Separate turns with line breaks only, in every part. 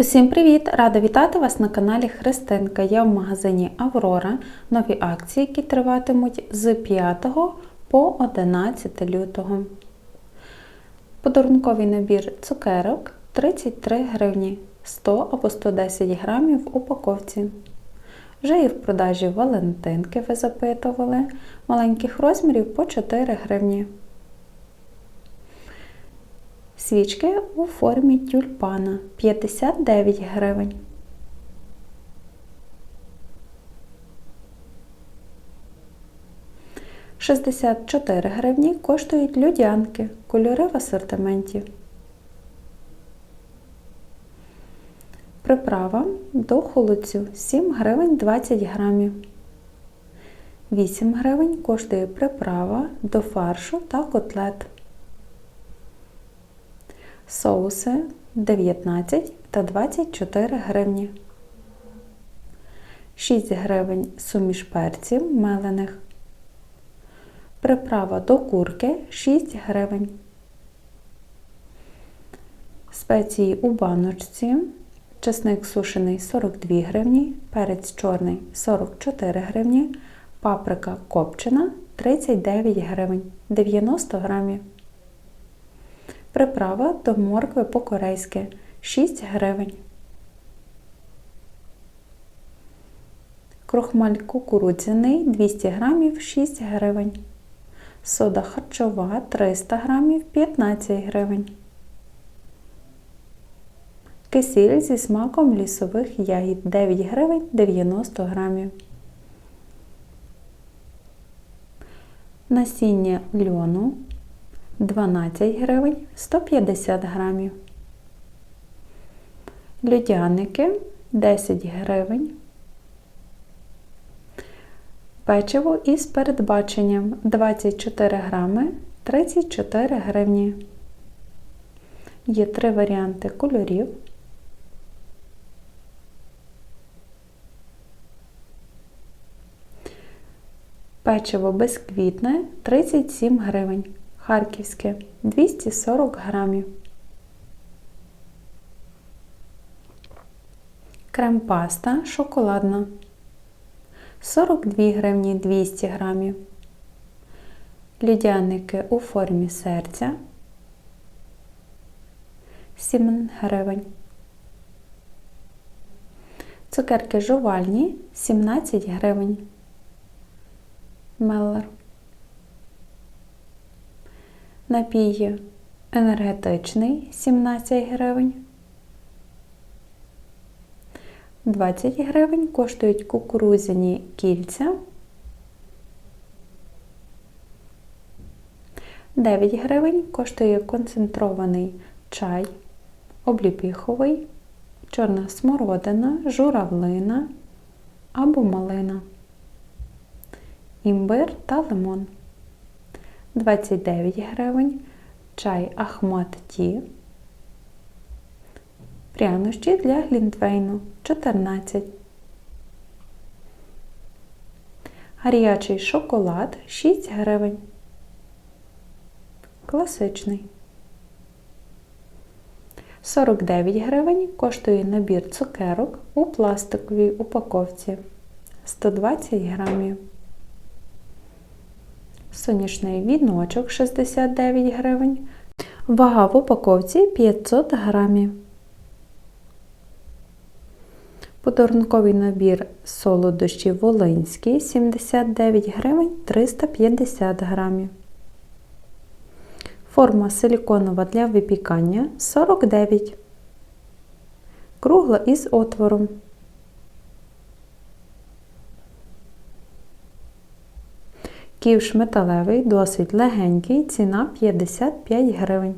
Усім привіт! Рада вітати вас на каналі Христинка. Я в магазині Аврора. Нові акції, які триватимуть з 5 по 11 лютого. Подарунковий набір цукерок 33 гривні 100 або 110 грамів в упаковці. Вже є в продажі Валентинки, ви запитували, маленьких розмірів по 4 гривні. Свічки у формі тюльпана 59 гривень. Шістдесят чотири гривні коштують людянки, кольори в асортименті. Приправа до холодцю 7 гривень 20 грамів. 8 гривень коштує приправа до фаршу та котлет. Соуси 19 та 24 гривні. 6 гривень суміш перців мелених. Приправа до курки 6 гривень. Спеції у баночці. Чесник сушений 42 гривні, перець чорний 44 гривні, паприка копчена 39 гривень 90 грамів. Приправа до моркви по-корейськи 6 гривень. Крохмаль кукурудзяний 200 грамів 6 гривень. Сода харчова 300 грамів 15 гривень. Кисіль зі смаком лісових ягід 9 гривень 90 грамів. Насіння льону 12 гривень 150 грамів. Людяники 10 гривень. Печиво із передбаченням 24 грами 34 гривні. Є три варіанти кольорів. Печиво безквітне 37 гривень. Харківське 240 грамів. Крем-паста шоколадна 42 гривні 200 грамів. Людяники у формі серця 7 гривень. Цукерки жувальні 17 гривень. Меллер. Напій енергетичний 17 гривень. 20 гривень коштують кукурузяні кільця. 9 гривень коштує концентрований чай, обліпіховий, чорна смородина, журавлина або малина, імбир та лимон. 29 гривень, чай Ахмат Ті, прянощі для глінтвейну 14. Гарячий шоколад 6 гривень. Класичний. 49 гривень коштує набір цукерок у пластиковій упаковці 120 грамів. Сонячний віночок 69 гривень. Вага в упаковці 500 грамів. Подарунковий набір солодощі Волинський 79 гривень 350 грамів. Форма силіконова для випікання 49. Кругла із отвором. Ківш металевий, досить легенький, ціна 55 гривень.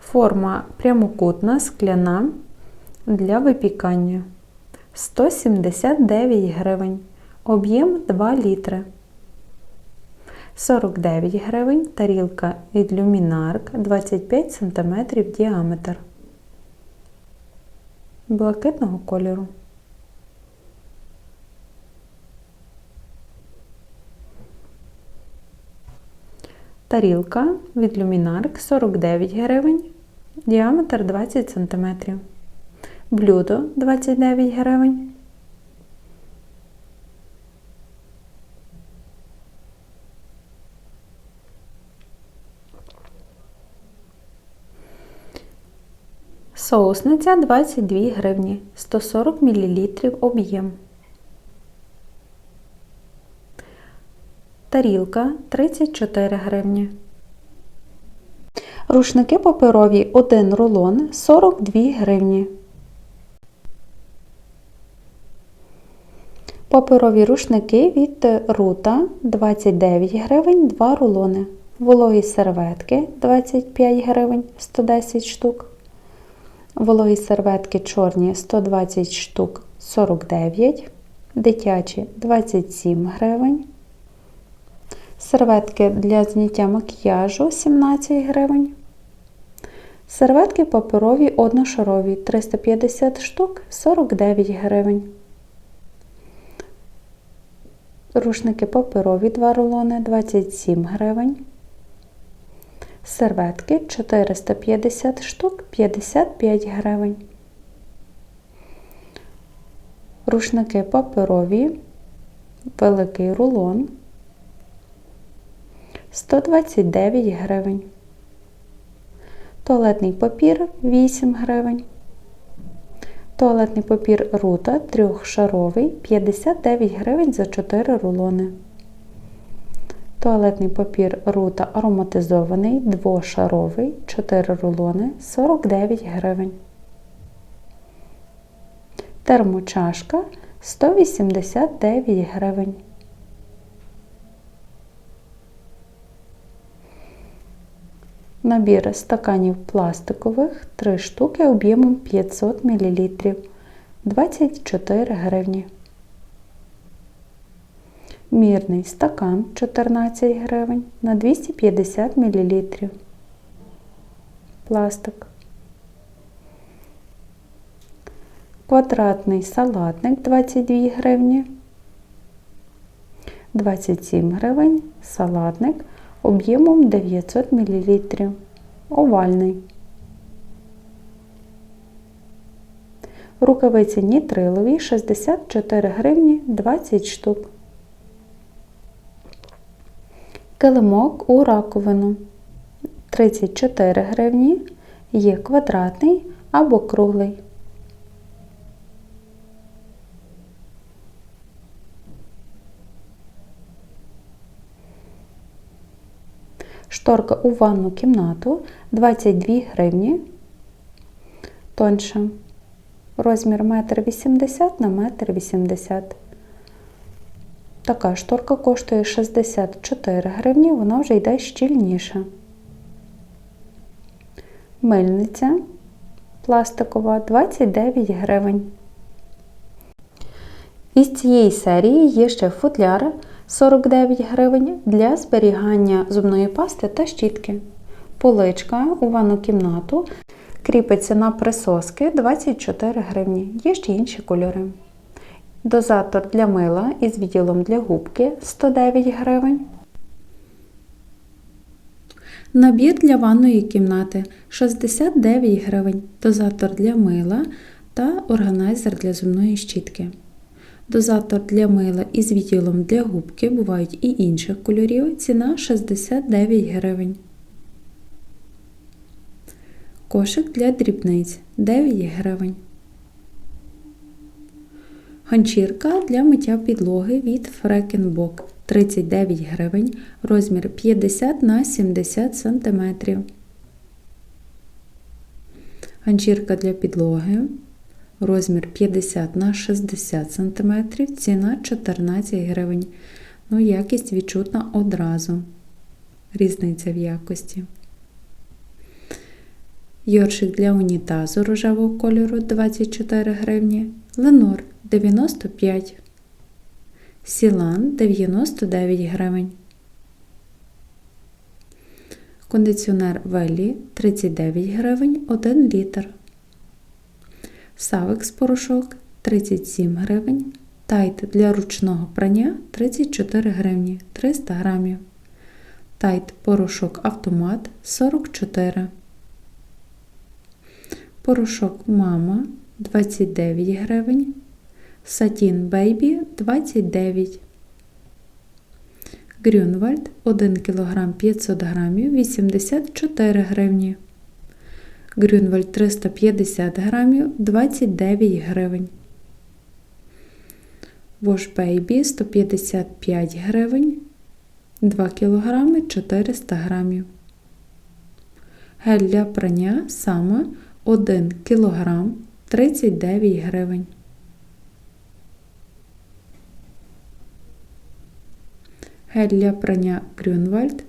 Форма прямокутна, скляна для випікання 179 гривень. Об'єм 2 літри. 49 гривень. Тарілка від люмінарк 25 см діаметр. Блакитного кольору. Тарілка від Luminark 49 гривень, діаметр 20 см. Блюдо 29 гривень. Соусниця 22 гривні, 140 мл об'єм. Тарілка 34 гривні. Рушники паперові 1 рулон 42 гривні. Паперові рушники від рута 29 гривень 2 рулони. Вологі серветки 25 гривень 110 штук. Вологі серветки чорні 120 штук 49, дитячі 27 гривень. Серветки для зняття макіяжу 17 гривень. Серветки паперові одношарові 350 штук 49 гривень. Рушники паперові 2 рулони 27 гривень. Серветки 450 штук 55 гривень. Рушники паперові, великий рулон 129 гривень. Туалетний папір 8 гривень. Туалетний папір рута трьохшаровий 59 гривень за 4 рулони. Туалетний папір рута ароматизований двошаровий 4 рулони 49 гривень. Термочашка 189 гривень. Набір стаканів пластикових 3 штуки об'ємом 500 мл 24 гривні. Мірний стакан 14 гривень на 250 мл. Пластик. Квадратний салатник 22 гривні. 27 гривень салатник об'ємом 900 мл. Овальний. Рукавиці нітрилові 64 гривні 20 штук. Килимок у раковину 34 гривні. Є квадратний або круглий. Шторка у ванну кімнату 22 гривні. Тонша. Розмір 1,80 на 1,80 м. Така шторка коштує 64 гривні, вона вже йде щільніша. Мильниця пластикова 29 гривень. Із цієї серії є ще футляр 49 гривень для зберігання зубної пасти та щітки. Поличка у ванну кімнату кріпиться на присоски 24 гривні. Є ще інші кольори. Дозатор для мила із відділом для губки 109 гривень. Набір для ванної кімнати 69 гривень. Дозатор для мила та органайзер для зубної щітки. Дозатор для мила із відділом для губки бувають і інших кольорів. Ціна 69 гривень. Кошик для дрібниць 9 гривень. Ганчірка для миття підлоги від Фрекенбок 39 гривень, розмір 50 на 70 см. Ганчірка для підлоги, розмір 50 на 60 см, ціна 14 гривень. Ну, якість відчутна одразу. Різниця в якості. Йоршик для унітазу рожевого кольору 24 гривні. Ленор 95. Сілан 99 гривень. Кондиціонер Велі 39 гривень 1 літр. Савекс порошок 37 гривень. Тайт для ручного прання 34 гривні 300 грамів. Тайт порошок автомат 44. Порошок Мама 29 гривень. Сатін Бейбі 29. Грюнвальд 1 кг 500 г 84 гривні. Грюнвальд 350 г 29 гривень. Вош Бейбі 155 гривень. 2 кг 400 г. Гель для прання саме 1 кг 39 гривень. Гель для прання Грюнвальд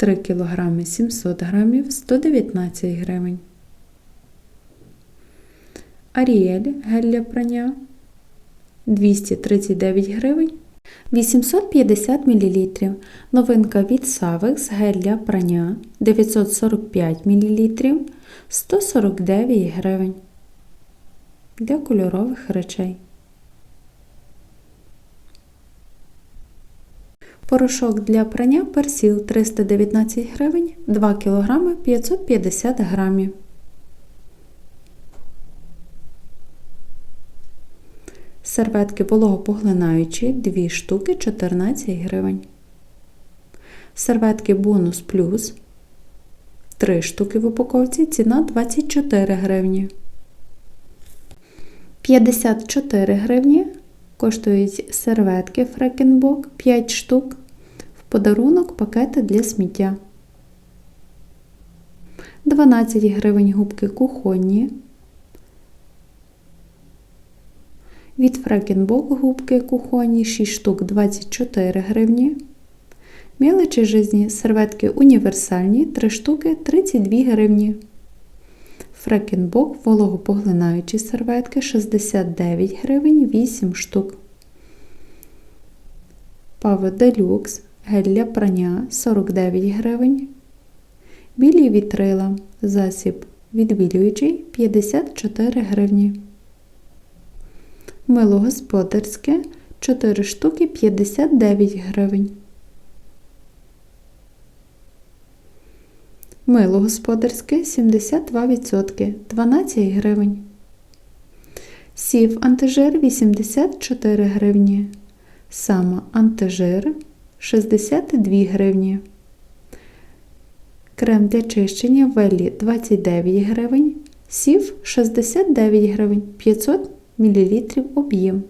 3 кг 700 г 119 гривень. Аріель гель для прання 239 гривень 850 мл. Новинка від Savix гель для прання 945 мл 149 гривень. Для кольорових речей. Порошок для прання персіл 319 гривень 2 кг 550 грамів. Серветки вологопоглинаючі 2 штуки 14 гривень. Серветки бонус плюс 3 штуки в упаковці. Ціна 24 гривні. 54 гривні коштують серветки Фрекенбок 5 штук. В подарунок пакети для сміття. 12 гривень губки кухонні. Від Фрекенбок губки кухонні 6 штук 24 гривні. Мелочі жизні серветки універсальні 3 штуки 32 гривні. Фрекенбок вологопоглинаючі серветки 69 гривень 8 штук. Паво Делюкс гель для прання 49 гривень. Білі вітрила засіб відбілюючий 54 гривні. Мило господарське 4 штуки 59 гривень. Мило господарське 72% 12 гривень. Сів антижир 84 гривні. Сама антижир 62 гривні. Крем для чищення Веллі 29 гривень. Сів 69 гривень 500 мл об'єм.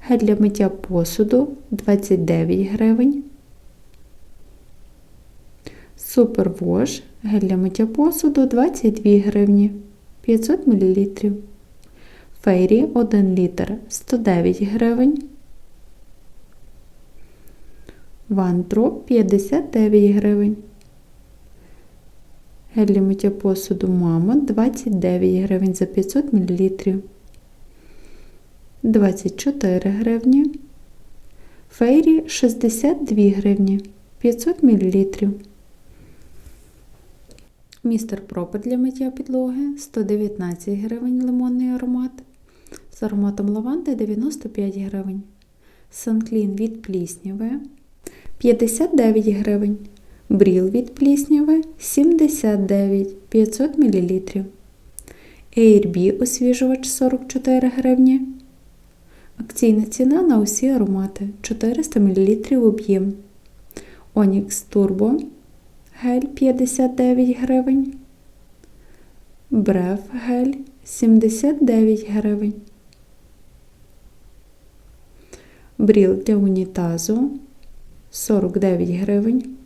Гель для миття посуду 29 гривень. Супервош гель для миття посуду 22 гривні 500 мл. Фейрі 1 літр 109 гривень. Вантроп 59 гривень. Гель для миття посуду мама 29 гривень за 500 мл. 24 гривні. Фейрі 62 гривні 500 мл. Містер Пропер для миття підлоги 119 гривень лимонний аромат. З ароматом лаванди 95 гривень. Санклін від плісняви 59 гривень. Бріл від плісняви 79 500 мл. AirB освіжувач 44 гривні. Акційна ціна на усі аромати 400 мл об'єм. Onyx Turbo гель 59 гривень. Бреф гель 79 гривень. Бріл для унітазу 49 гривень.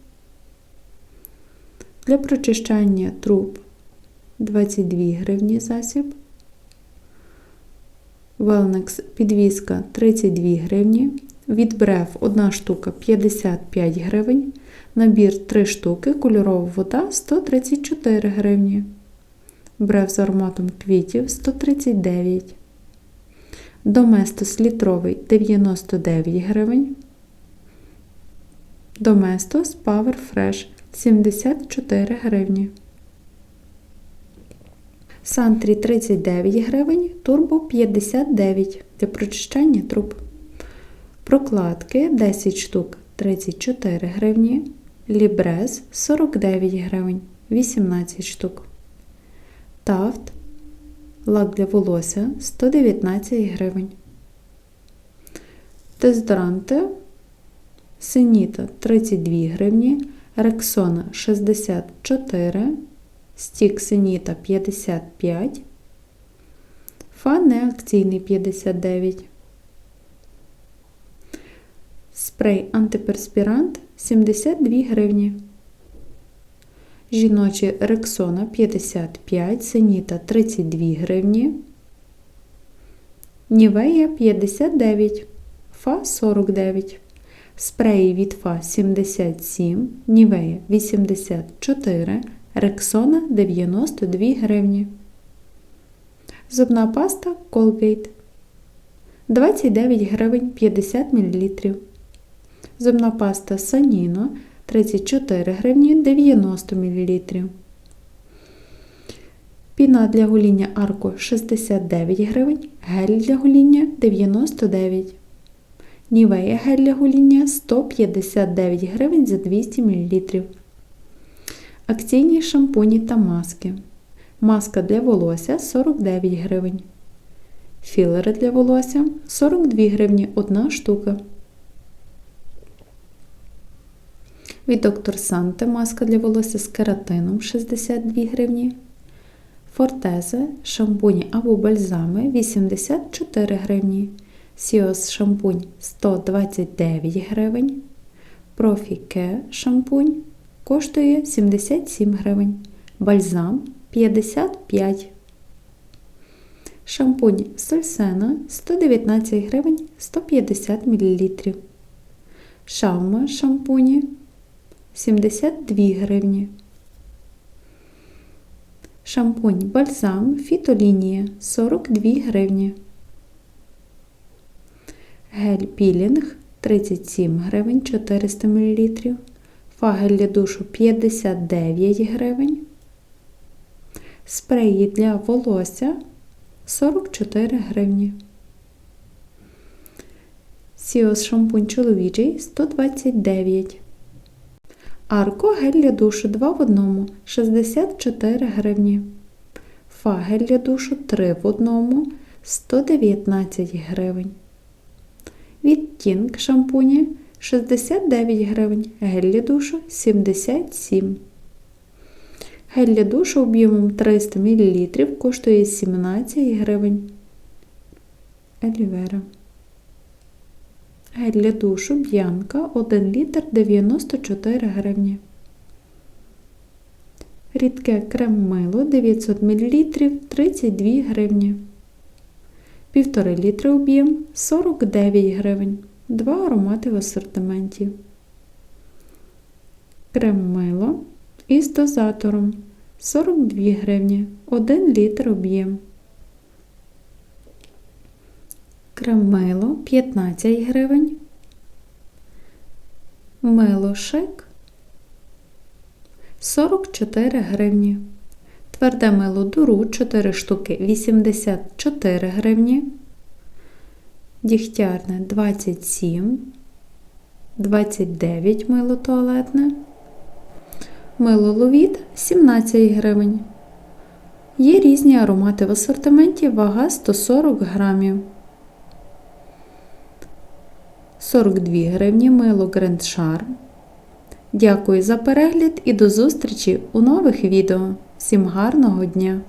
Для прочищання труб 22 гривні засіб. Велнекс підвіска 32 гривні. Від брев 1 штука 55 гривень. Набір 3 штуки, кольорова вода 134 гривні. Брев з ароматом квітів 139. Доместос літровий 99 гривень. Доместос Power Fresh 74 гривні. Сантрі 39 гривень, турбо 59 для прочищання труб. Прокладки 10 штук 34 гривні. Лібрез 49 гривень 18 штук. Тафт лак для волосся 119 гривень. Дезодоранти Сеніта 32 гривні, Рексона 64, Стік Сеніта 55, Фа неакційний 59. Спрей антиперспірант 72 гривні. Жіночі Рексона 55, Сеніта 32 гривні. Нівея 59, Фа 49. Спреї від Фа 77, Нівея 84, Рексона 92 гривні. Зубна паста Colgate 29 гривень 50 мл. Зубна паста Саніно 34 гривні 90 мл. Піна для гоління Арко 69 гривень, гель для гоління 99 Нівея гель для гоління 159 гривень за 200 мл. Акційні шампуні та маски. Маска для волосся 49 гривень. Філери для волосся 42 гривні 1 штука. Від доктор Санте маска для волосся з кератином 62 гривні. Фортезе шампуні або бальзами 84 гривні. Сіос шампунь 129 гривень. Профіке шампунь коштує 77 гривень. Бальзам 55. Шампунь Сольсена 119 гривень 150 мл. Шаума шампуні 72 гривні. Шампунь бальзам фітолінія 42 гривні. Гель пілінг 37 гривень 400 мл. Фагель для душу 59 гривень. Спреї для волосся 44 гривні. Сіос шампунь чоловічий 129. Арко гель для душу 2 в 1 64 гривні. Фагель для душу 3 в 1 119 гривень. Відтінк шампуні 69 гривень, гель для душу 77. Гель для душу об'ємом 300 мл коштує 17 гривень. Елівера. Гель для душу б'янка 1 літр 94 гривні. Рідке крем мило 900 мл 32 гривні. 1,5 літри об'єм 49 гривень. Два аромати в асортименті. Крем мило із дозатором 42 гривні. 1 літр об'єм. Крем мило 15 гривень. Мило шик 44 гривні. Тверде мило дуру 4 штуки 84 гривні. Дігтярне 27, 29 мило туалетне. Мило ловіт 17 гривень. Є різні аромати в асортименті, вага 140 грамів. 42 гривні мило Grand Charm. Дякую за перегляд і до зустрічі у нових відео. Всім гарного дня!